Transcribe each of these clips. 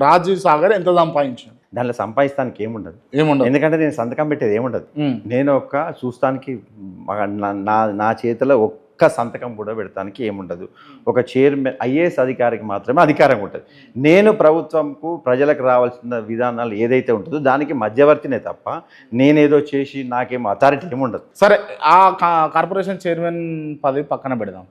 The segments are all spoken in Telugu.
రాజీవ్ సాగర్ ఎంత సంపాదించాడు? దాంట్లో సంపాదిస్తానికి ఏముండదు. ఏముండదు? ఎందుకంటే నేను సంతకం పెట్టేది ఏముండదు. నేను ఒక చూస్తానికి నా- చేతిలో ఒక్క సంతకం కూడా పెడతానికి ఏముండదు. ఒక చైర్మన్ ఐఏఎస్ అధికారికి మాత్రమే అధికారం ఉంటుంది. నేను ప్రభుత్వంకు ప్రజలకు రావాల్సిన విధానాలు ఏదైతే ఉంటుందో దానికి మధ్యవర్తినే తప్ప నేనేదో చేసి నాకేం అథారిటీ ఏముండదు. సరే ఆ కా- కార్పొరేషన్ చైర్మన్ పదవి పక్కన పెడదాం.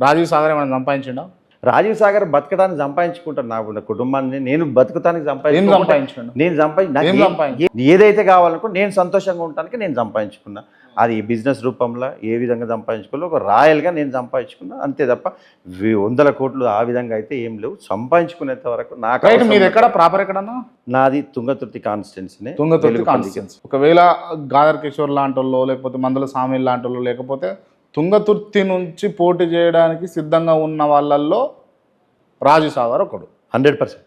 రాజీవ్ సాగర్ ఏమైనా సంపాదించిండా? రాజీవ్ సాగర్ బతకడానికి సంపాదించుకుంటాను నా కుటుంబాన్ని నేను బతకడానికి ఏం సంపాదించుకుంటా సంపాదించండు నేను సంపాదించి ఏదైతే కావాలనుకో నేను సంతోషంగా ఉండటానికి నేను సంపాదించుకున్నా. అది బిజినెస్ రూపంలో ఏ విధంగా సంపాదించుకోవాలో ఒక రాయల్గా నేను సంపాదించుకున్నా అంతే తప్ప వందల కోట్లు ఆ విధంగా అయితే ఏం లేవు. సంపాదించుకునేంత వరకు నాకు మీరు. ఎక్కడ? ప్రాపర్ ఎక్కడన్నా? నాది తుంగతుర్తి కాన్స్టిట్యున్సీనే తుంగతుర్తి కాన్స్టిట్యున్సీ ఒకవేళ గాదర్ కిషోర్ లాంటి వాళ్ళు లేకపోతే మందుల సామి లాంటి వాళ్ళు లేకపోతే తుంగతుర్తి నుంచి పోటీ చేయడానికి సిద్ధంగా ఉన్న వాళ్ళల్లో రాజు సాగర్ ఒకడు. Hundred percent.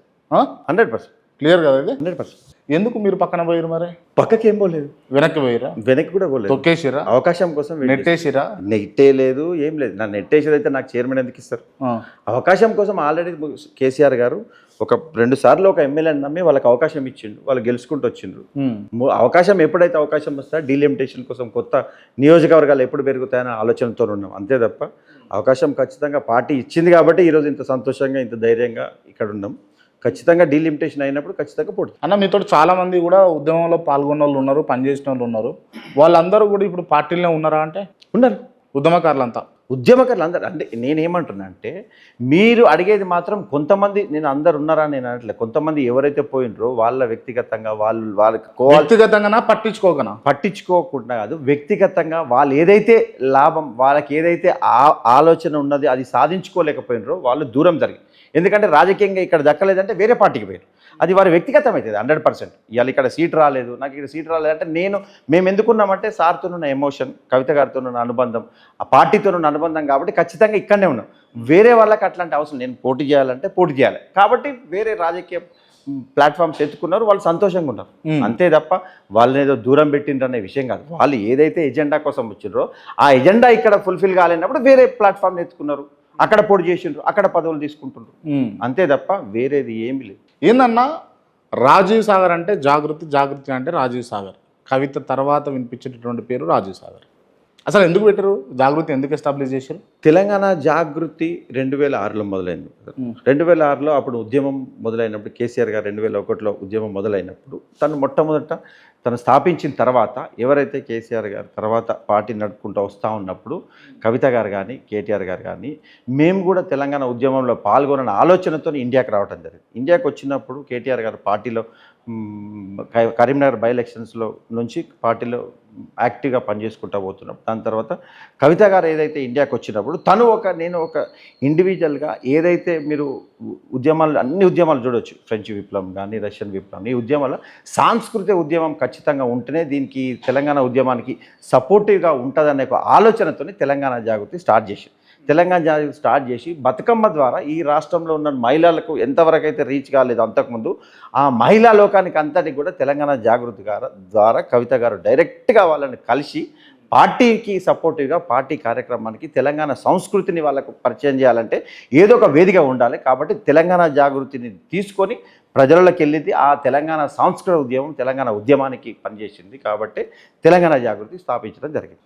Hundred percent. Clear కదా ఇది? Hundred percent. ఎందుకు మీరు పక్కన పోయారు మరి? పక్కకి ఏం పోలేదు. వెనక్కి పోయిరా వెనక్కి కూడా పోలేదు. తొక్కేసిరా అవకాశం కోసం నెట్టేసిరా నెట్టే లేదు ఏం లేదు. నన్ను నెట్టేసేది అయితే నాకు చైర్మన్ ఎందుకు ఇస్తారు. అవకాశం కోసం ఆల్రెడీ కేసీఆర్ గారు ఒక రెండు సార్లు ఒక ఎమ్మెల్యేని నమ్మి వాళ్ళకి అవకాశం ఇచ్చిండు వాళ్ళు గెలుచుకుంటూ వచ్చిండ్రు. అవకాశం ఎప్పుడైతే అవకాశం వస్తుందో డీలిమిటేషన్ కోసం కొత్త నియోజకవర్గాలు ఎప్పుడు పెరుగుతాయనే ఆలోచనతో ఉన్నాం. అంతే తప్ప అవకాశం ఖచ్చితంగా పార్టీ ఇచ్చింది కాబట్టి ఈరోజు ఇంత సంతోషంగా ఇంత ధైర్యంగా ఇక్కడ ఉన్నాం. ఖచ్చితంగా డీలిమిటేషన్ అయినప్పుడు ఖచ్చితంగా పోటీ అన్న మీతో చాలా మంది కూడా ఉద్యమంలో పాల్గొన్న వాళ్ళు ఉన్నారు పనిచేసిన వాళ్ళు ఉన్నారు. వాళ్ళందరూ కూడా ఇప్పుడు పార్టీలోనే ఉన్నారా అంటే? ఉన్నారు. ఉద్యమకారులంతా. ఉద్యమకారులు అందరు అంటే నేనేమంటున్నా అంటే మీరు అడిగేది మాత్రం కొంతమంది నేను అందరు ఉన్నారా నేను అనట్లే. కొంతమంది ఎవరైతే పోయినరో వాళ్ళ వ్యక్తిగతంగా వాళ్ళు వాళ్ళకి వ్యక్తిగతంగా పట్టించుకోకనా? పట్టించుకోకుండా కాదు వ్యక్తిగతంగా వాళ్ళు ఏదైతే లాభం వాళ్ళకి ఏదైతే ఆ ఆలోచన ఉన్నది అది సాధించుకోలేకపోయినారో వాళ్ళు దూరం జరిగి ఎందుకంటే రాజకీయంగా ఇక్కడ దక్కలేదంటే వేరే పార్టీకి పోయారు అది వారి వ్యక్తిగతం అవుతుంది హండ్రెడ్ పర్సెంట్. ఇవాళ ఇక్కడ సీట్ రాలేదు నాకు ఇక్కడ సీట్ రాలేదంటే నేను మేము ఎందుకున్నామంటే సార్తో ఉన్న ఎమోషన్ కవిత గారితో ఉన్న అనుబంధం ఆ పార్టీతో ఉన్న అనుబంధం కాబట్టి ఖచ్చితంగా ఇక్కడనే ఉన్నాం. వేరే వాళ్ళకి అట్లాంటి అవసరం నేను పోటీ చేయాలంటే పోటీ చేయాలి. కాబట్టి వేరే రాజకీయ ప్లాట్ఫామ్స్ ఎత్తుకున్నారు వాళ్ళు సంతోషంగా ఉన్నారు. అంతే తప్ప వాళ్ళని ఏదో దూరం పెట్టిండ్రు అనే విషయం కాదు. వాళ్ళు ఏదైతే ఎజెండా కోసం వచ్చిండ్రో ఆ ఎజెండా ఇక్కడ ఫుల్ఫిల్ కాలేనప్పుడు వేరే ప్లాట్ఫామ్ ఎత్తుకున్నారు. అక్కడ పొడి చేసిండ్రు అక్కడ పదవులు తీసుకుంటుండ్రు. అంతే తప్ప వేరేది ఏమీ లేదు. ఏందన్నా? రాజీవ్ సాగర్ అంటే జాగృతి జాగృతి అంటే రాజీవ్ సాగర్. కవిత తర్వాత వినిపించేటటువంటి పేరు రాజీవ్ సాగర్. అసలు ఎందుకు పెట్టారు? జాగృతి ఎందుకు ఎస్టాబ్లిష్ చేశారు? తెలంగాణ జాగృతి రెండు వేల ఆరులో మొదలైంది. రెండు వేల ఆరులో అప్పుడు ఉద్యమం మొదలైనప్పుడు కేసీఆర్ గారు రెండు వేల ఒకటిలో ఉద్యమం మొదలైనప్పుడు తను మొట్టమొదట తను స్థాపించిన తర్వాత ఎవరైతే కేసీఆర్ గారు తర్వాత పార్టీ నడుపుకుంటూ వస్తూ ఉన్నప్పుడు కవిత గారు కానీ కేటీఆర్ గారు కానీ మేము కూడా తెలంగాణ ఉద్యమంలో పాల్గొన్న ఆలోచనతో ఇండియాకి రావడం జరిగింది. ఇండియాకి వచ్చినప్పుడు కేటీఆర్ గారు పార్టీలో కరీంనగర్ బై ఎలక్షన్స్లో నుంచి పార్టీలో యాక్టివ్గా పనిచేసుకుంటా పోతున్నాం. దాని తర్వాత కవిత గారు ఏదైతే ఇండియాకి వచ్చినప్పుడు తను ఒక నేను ఒక ఇండివిజువల్గా ఏదైతే మీరు ఉద్యమాలు అన్ని ఉద్యమాలు చూడొచ్చు. ఫ్రెంచ్ విప్లవం కానీ రష్యన్ విప్లవం ఈ ఉద్యమాల్లో సాంస్కృతిక ఉద్యమం ఖచ్చితంగా ఉంటేనే దీనికి తెలంగాణ ఉద్యమానికి సపోర్టివ్గా ఉంటుందనే ఒక ఆలోచనతోనే తెలంగాణ జాగృతి స్టార్ట్ చేసింది. తెలంగాణ జాతీయ స్టార్ట్ చేసి బతుకమ్మ ద్వారా ఈ రాష్ట్రంలో ఉన్న మహిళలకు ఎంతవరకు అయితే రీచ్ కాలేదు అంతకుముందు ఆ మహిళా లోకానికి అంతటి కూడా తెలంగాణ జాగృతి గారు ద్వారా కవిత గారు డైరెక్ట్గా వాళ్ళని కలిసి పార్టీకి సపోర్టివ్గా పార్టీ కార్యక్రమానికి తెలంగాణ సంస్కృతిని వాళ్ళకు పరిచయం చేయాలంటే ఏదో ఒక వేదిక ఉండాలి. కాబట్టి తెలంగాణ జాగృతిని తీసుకొని ప్రజలలోకి వెళ్ళింది. ఆ తెలంగాణ సాంస్కృతిక ఉద్యమం తెలంగాణ ఉద్యమానికి పనిచేసింది. కాబట్టి తెలంగాణ జాగృతి స్థాపించడం జరిగింది.